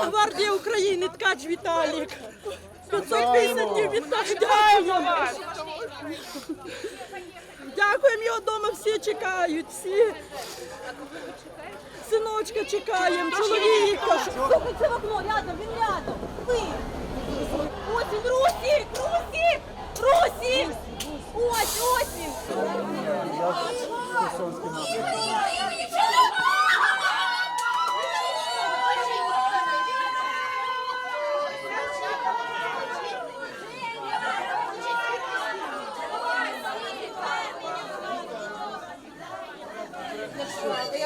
Національна гвардія України, ткач Віталік. 550 днів віддихаємо. Дякуємо його вдома, всі чекають, всі. Синочка чекаємо, чоловіка. Слухай, це в окно, рядом, він рядом. Ви. Ось він, Русік, Русік, Русік. Ось, ось він.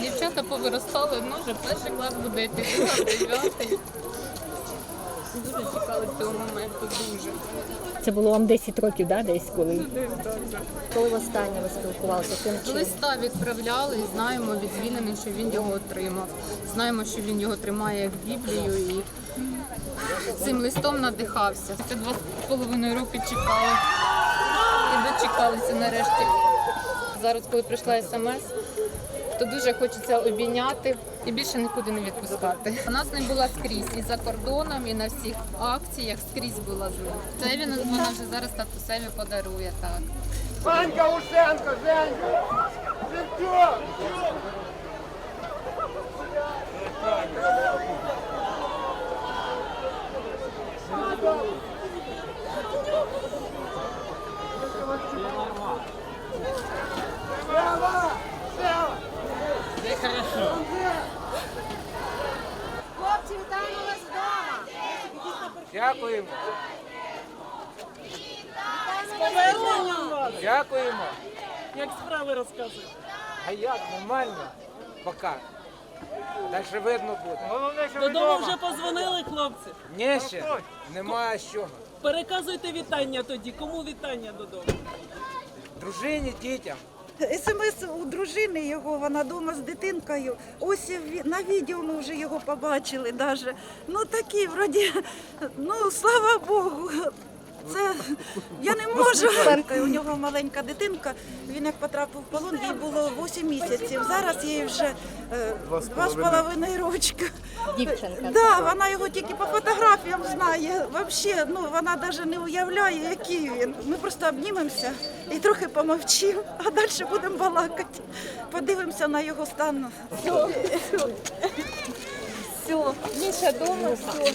Дівчата повиростали, ну вже перший клас буде йти, дев'ятий. Дуже чекали цього моменту, дуже. Це було вам 10 років, да, десь коли? Коли востаннє ви спілкувалися? Ким чи? Листа відправляли і знаємо від звільнених, що він його отримав. Знаємо, що він його тримає як Біблію і цим листом надихався. Це два з половиною роки чекали і дочекалися нарешті. Зараз, коли прийшла смс, то дуже хочеться обійняти і більше нікуди не відпускати. У нас не була скрізь і за кордоном, і на всіх акціях скрізь була з ним. Це він вона вже зараз татусеві подарує так. Санька Ушенко, Женька! Шевчук! Сева! Сева! Хлопці, вітаємо вас вдома. Дякуємо. Дякуємо. Як справи розказують. А як нормально? Пока. Далі видно буде. Головне, що Додому вже позвонили хлопці. Ні ще немає з чого. Переказуйте вітання тоді. Кому вітання додому? Дружині, дітям. СМС у дружини його, вона вдома з дитинкою. Ось на відео ми вже його побачили Навіть. Ну такі, вроді, ну слава Богу. Це я не можу. У нього маленька дитинка. Він як потрапив в полон, їй було 8 місяців. Зараз їй вже е, два з половиною рочка. Дівчинка. Да, вона його тільки по фотографіям знає. Вообще, ну вона навіть не уявляє, який він. Ми просто обнімемося і трохи помовчимо, а далі будемо балакати. Подивимося на його стан. Все, Міша дома, все.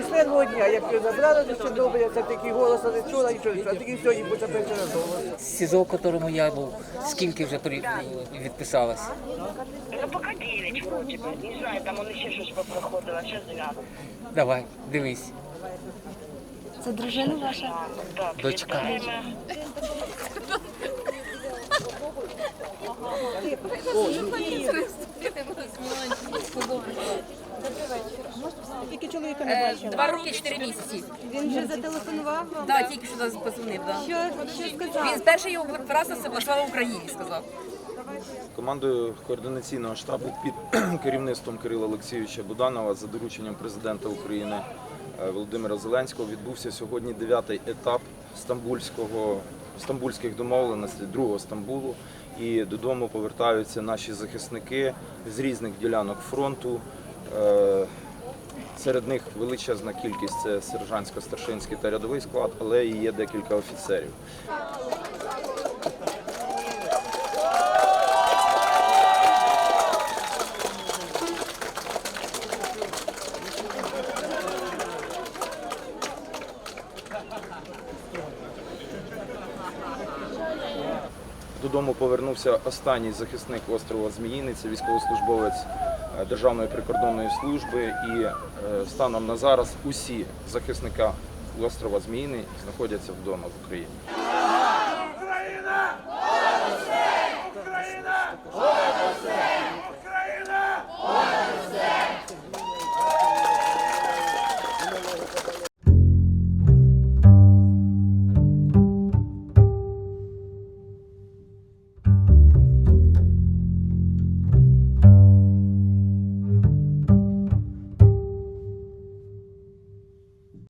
З першого дня, як його забрали до Чорнобиля, це такий голос не чула, і що, а тільки сьогодні буде перший раз голос. СІЗО, в которому я був, скільки вже при- відписалось? Ну, пока 9 вроде бы. Не знаю, там он еще что-то проходило. Сейчас 9. Давай, дивись. Це дружина ваша? Так, Дочка. вітаємо. Тільки чоловіка не бачила. Два роки, чотири місяці. Він вже зателефонував вам? Да, тільки що нас позвонив. Да. Що, що сказав? Він перший його фраза це пошла Україні, сказав. Командою координаційного штабу під керівництвом Кирила Олексійовича Буданова за дорученням президента України е, Володимира Зеленського відбувся сьогодні дев'ятий етап стамбульського стамбульських домовленостей другого Стамбулу. І додому повертаються наші захисники з різних ділянок фронту. Е, Серед них величезна кількість це сержантсько-старшинський та рядовий склад, але і є декілька офіцерів. додому повернувся останній захисник острова Зміїний, це військовослужбовець е, Державної прикордонної служби. І е, станом на зараз усі захисники острова Зміїний знаходяться вдома в Україні. Україна! Україна! Україна!